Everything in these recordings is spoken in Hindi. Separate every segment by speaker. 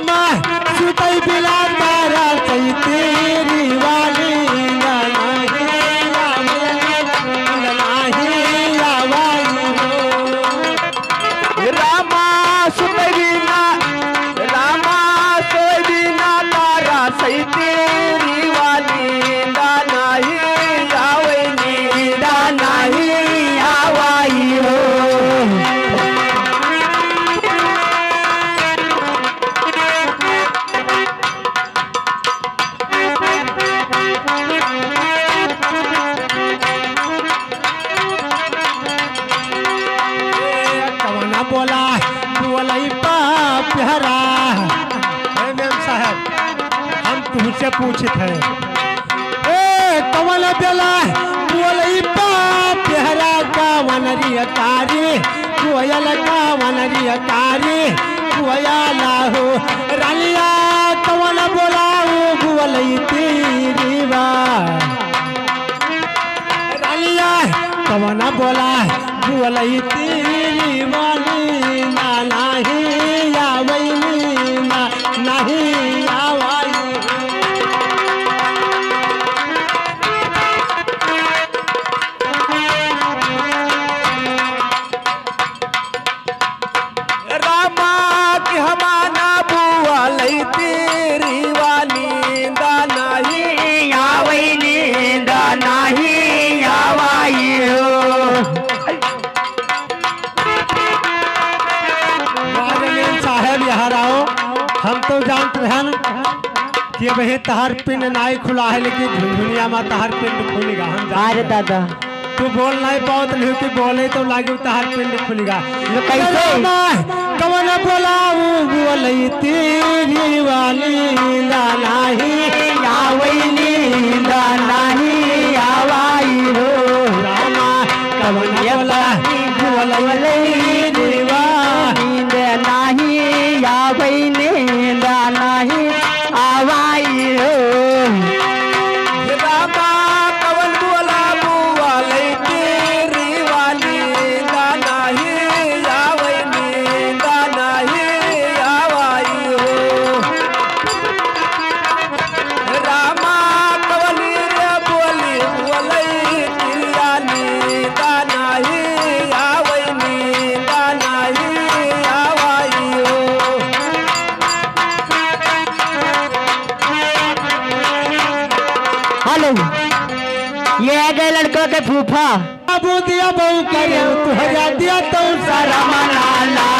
Speaker 1: আমায় সুতাই বিলাস साहब हम तुमसे पूछित है। ए कमल दिला बोलई पाप का वनरिय कारी कोयल का वनरिय कोया कमल बोलाओ बोलई तेरी कमल बोला बोलई तेरी वाली
Speaker 2: हमाना बुआ लई तेरी वाली दा नाही
Speaker 3: आवई नींद नाही आवाई
Speaker 1: राजनील साहब यहाँ आओ हम तो जानते हैं कि वही तहर पिंड नाई खुला है लेकिन झुनझुनिया में तहर पिंड खुलेगा हम
Speaker 3: अरे दादा।
Speaker 1: तू बोल नहीं पाओ नहीं कि बोले तो लागे तहार पिंड खुलेगा
Speaker 3: लो कैसे?
Speaker 1: कवन बोलाऊ तेरी वाली
Speaker 3: ये आ गए लड़कों के फूफा।
Speaker 1: बाबू दिया बहू के दिया तो सारा
Speaker 3: मना लाग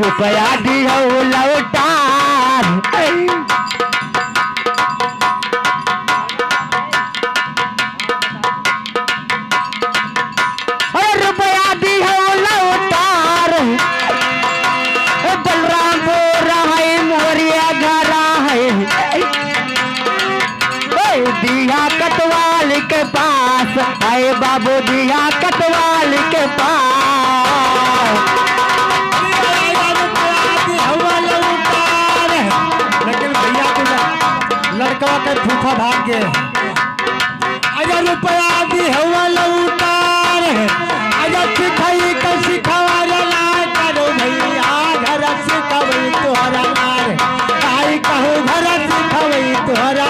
Speaker 1: रुपया
Speaker 2: दियो
Speaker 3: लौटार ओए रुपया दियो लौटार ओ बलराम बोरा है मोरिया घरा देखो भाग्य। अगर रुपया भी हुआ लौटार है, अगर सिखाई का सिखावा
Speaker 1: ला करो भैया, घर सिखवई तुहरा मार काई कहू, घर सिखवई तुहरा